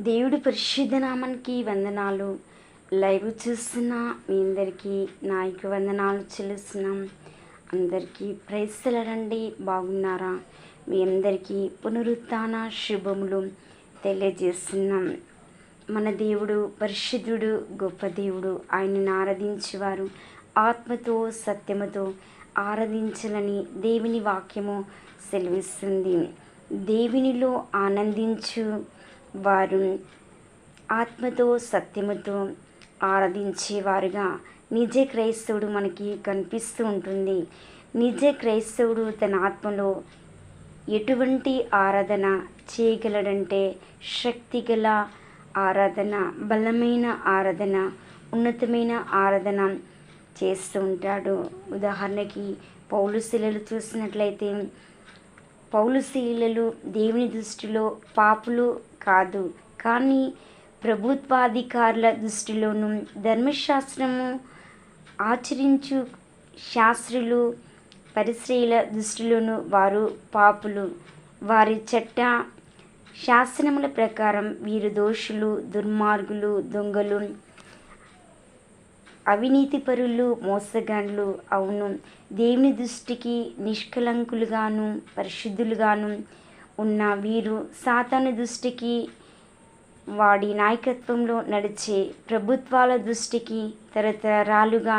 దేవుడి పరిశుద్ధ నామానికి వందనాలు. లైవ్ చూస్తున్న మీ అందరికీ నా యొక్క వందనాలు చెల్లిస్తున్నాం. అందరికీ ప్రైస్తలడండి బాగున్నారా? మీ అందరికీ పునరుత్న శుభములు తెలియజేస్తున్నాం. మన దేవుడు పరిశుద్ధుడు గొప్ప దేవుడు ఆయనను ఆరాధించేవారు ఆత్మతో సత్యముతో ఆరాధించాలని దేవుని వాక్యము సెలవిస్తుంది. దేవునిలో ఆనందించు వారు ఆత్మతో సత్యముతో ఆరాధించేవారుగా. నిజ క్రైస్తవుడు మనకి కనిపిస్తూ ఉంటుంది. నిజ క్రైస్తవుడు తన ఆత్మలో ఎటువంటి ఆరాధన చేయగలడంటే శక్తిగల ఆరాధన బలమైన ఆరాధన ఉన్నతమైన ఆరాధన చేస్తూ ఉంటాడు. ఉదాహరణకి పౌలు శిలలు చూసినట్లయితే పౌలశీలలు దేవుని దృష్టిలో పాపులు కాదు. కానీ ప్రభుత్వాధికారుల దృష్టిలోనూ ధర్మశాస్త్రము ఆచరించు శాస్త్రులు పరిశ్రయల దృష్టిలోనూ వారు పాపులు. వారి చట్ట శాసనముల ప్రకారం వీరు దోషులు దుర్మార్గులు దొంగలు అవినీతిపరులు మోసగాండ్లు అవును. దేవుని దృష్టికి నిష్కలంకులుగాను పరిశుద్ధులుగాను ఉన్న వీరు సాతాను దృష్టికి వాడి నాయకత్వంలో నడిచే ప్రభుత్వాల దృష్టికి తరతరాలుగా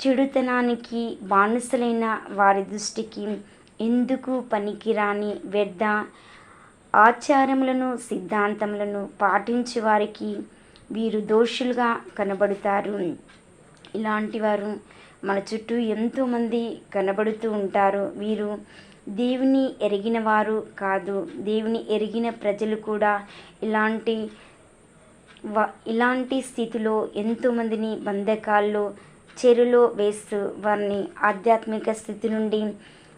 చెడుతనానికి బానిసలైన వారి దృష్టికి ఎందుకు పనికిరాని వ్యర్థ ఆచారములను సిద్ధాంతములను పాటించే వారికి వీరు దోషులుగా కనబడుతారు. ఇలాంటి వారు మన చుట్టూ ఎంతోమంది కనబడుతూ ఉంటారు. వీరు దేవుని ఎరిగిన వారు కాదు. దేవుని ఎరిగిన ప్రజలు కూడా ఇలాంటి వ ఇలాంటి స్థితిలో ఎంతోమందిని బంధకాల్లో చెరులో వేస్తూ వారిని ఆధ్యాత్మిక స్థితి నుండి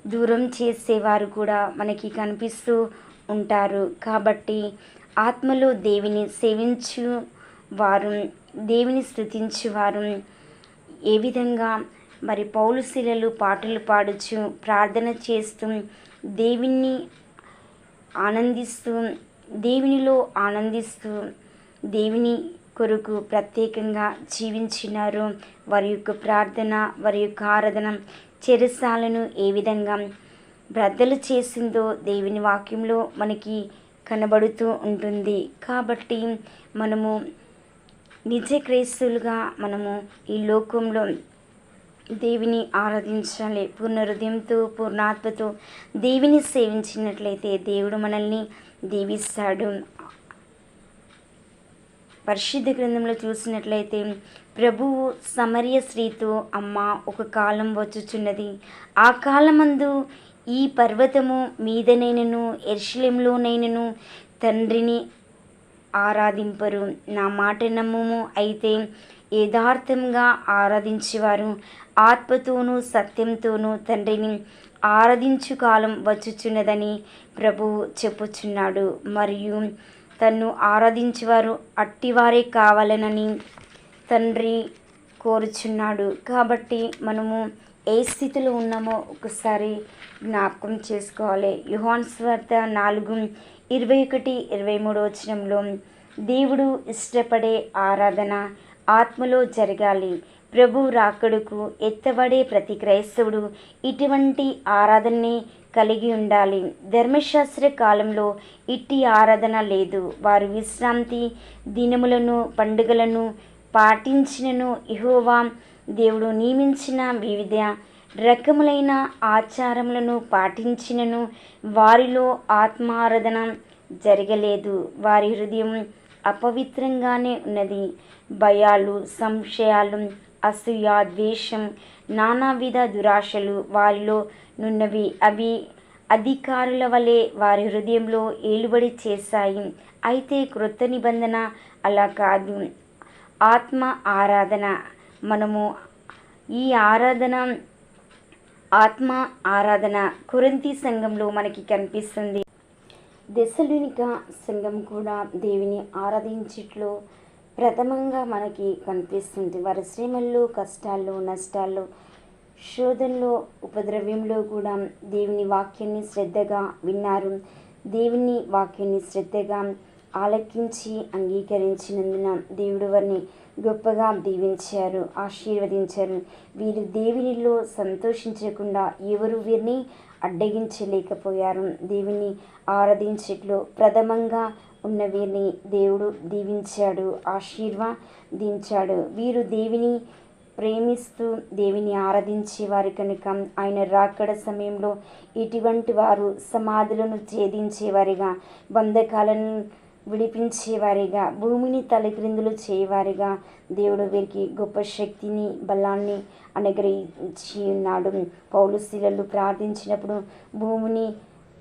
దూరం చేసేవారు కూడా మనకి కనిపిస్తూ ఉంటారు. కాబట్టి ఆత్మలో దేవిని సేవించు వారు దేవిని స్థుతించు వారు ఏ విధంగా మరి పౌలుశిలలు పాటలు పాడుచు ప్రార్థన చేస్తూ దేవుని ఆనందిస్తూ దేవునిలో ఆనందిస్తూ దేవుని కొరకు ప్రత్యేకంగా జీవించినారు. వారి యొక్క ప్రార్థన వారి యొక్క ఆరాధన చెరసాలను ఏ విధంగా బ్రద్దలు చేసిందో దేవుని వాక్యంలో మనకి కనబడుతూ ఉంటుంది. కాబట్టి మనము నిజ క్రైస్తులుగా మనము ఈ లోకంలో దేవిని ఆరాధించాలి. పూర్ణ హృదయంతో పూర్ణాత్మతో దేవిని సేవించినట్లయితే దేవుడు మనల్ని దీవిస్తాడు. పరిశుద్ధ గ్రంథంలో చూసినట్లయితే ప్రభువు సమర్య స్త్రీతో అమ్మ ఒక కాలం వచ్చుచున్నది. ఆ కాలమందు ఈ పర్వతము మీదనైనను ఎర్షిలంలోనైనను తండ్రిని ఆరాధింపరు. నా మాట నమ్ముము అయితే యథార్థంగా ఆరాధించేవారు. ఆత్మతోనూ సత్యంతోనూ తండ్రిని ఆరాధించు కాలం వచ్చుచున్నదని ప్రభువు చెప్పుచున్నాడు. మరియు తన్ను ఆరాధించేవారు అట్టివారే కావాలనని తండ్రి కోరుచున్నాడు. కాబట్టి మనము ఏ స్థితిలో ఉన్నామో ఒకసారి జ్ఞాపకం చేసుకోవాలి. యుహాన్ స్వార్త నాలుగు ఇరవై ఒకటి ఇరవై మూడు వచనంలో దేవుడు ఇష్టపడే ఆరాధన ఆత్మలో జరగాలి. ప్రభు రాకడుకు ఎత్తబడే ప్రతి క్రైస్తవుడు ఇటువంటి ఆరాధనని కలిగి ఉండాలి. ధర్మశాస్త్ర కాలంలో ఇట్టి ఆరాధన లేదు. వారు విశ్రాంతి దినములను పండుగలను పాటించినను ఇహోవా దేవుడు నియమించిన వివిధ రకములైన ఆచారములను పాటించినను. వారిలో ఆత్మారాధన జరగలేదు. వారి హృదయం అపవిత్రంగానే ఉన్నది. భయాలు సంశయాలు అసూయ ద్వేషం నానావిధ దురాశలు వారిలో నున్నవి. అవి అధికారుల వలె వారి హృదయంలో ఏలుబడి చేశాయి. అయితే క్రొత్త నిబంధన అలా కాదు. ఆత్మ ఆరాధన మనము ఈ ఆరాధన ఆత్మ ఆరాధన కురంతి సంఘంలో మనకి కనిపిస్తుంది. దశలునిక సంఘం కూడా దేవిని ఆరాధించట్లో ప్రథమంగా మనకి కనిపిస్తుంది. వారి శ్రమల్లో కష్టాల్లో నష్టాల్లో శోధనలో ఉపద్రవ్యంలో కూడా దేవుని వాక్యాన్ని శ్రద్ధగా విన్నారు. దేవుని వాక్యాన్ని శ్రద్ధగా ఆలకించి అంగీకరించినందున దేవుడు వారిని గొప్పగా దీవించారు ఆశీర్వదించారు. వీరు దేవునిలో సంతోషించకుండా ఎవరు వీరిని అడ్డగించలేకపోయారు. దేవుని ఆరాధించట్లో ప్రథమంగా ఉన్న వీరిని దేవుడు దీవించాడు ఆశీర్వదించాడు. వీరు దేవిని ప్రేమిస్తూ దేవిని ఆరాధించే వారు కనుక ఆయన రాకడ సమయంలో ఇటువంటి వారు సమాధులను ఛేదించేవారిగా బంధకాలను విడిపించేవారిగా భూమిని తలక్రిందులు చేయవారిగా దేవుడు వీరికి గొప్ప శక్తిని బలాన్ని అనుగ్రహించి ఉన్నాడు పౌలు శిలలు ప్రార్థించినప్పుడు భూమిని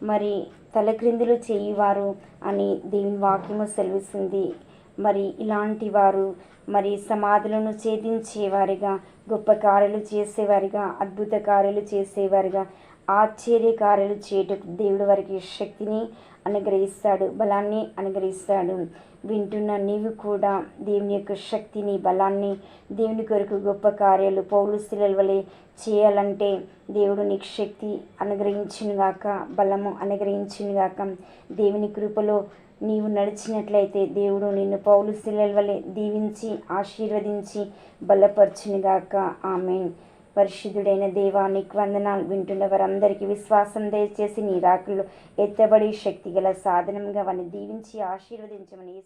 మరి తలక్రిందులు చేయువారు అని దేవుని వాక్యము సెలవిస్తుంది. మరి ఇలాంటి వారు మరి సమాధులను ఛేదించేవారిగా గొప్ప కార్యాలు చేసేవారిగా అద్భుత కార్యాలు చేసేవారిగా ఆశ్చర్య కార్యాలు చేయటకు దేవుడు వారికి శక్తిని అనుగ్రహిస్తాడు బలాన్ని అనుగ్రహిస్తాడు. వింటున్న నీవు కూడా దేవుని యొక్క శక్తిని బలాన్ని దేవుని కొరకు గొప్ప కార్యాలు పౌలు శిలల వలె చేయాలంటే దేవుడు నీకు శక్తి అనుగ్రహించునుగాక బలము అనుగ్రహించునుగాక. దేవుని కృపలో నీవు నడిచినట్లయితే దేవుడు నిన్ను పౌలు శిలల వలె దీవించి ఆశీర్వదించి బలపరచునుగాక. ఆమెన్. పరిశుద్ధుడైన దేవానికి వందనాలు వింటున్న వారందరికీ విశ్వాసం దయచేసి నీ రాకులు ఎత్తబడి శక్తిగల సాధనంగా వారిని దీవించి ఆశీర్వదించమని ఈ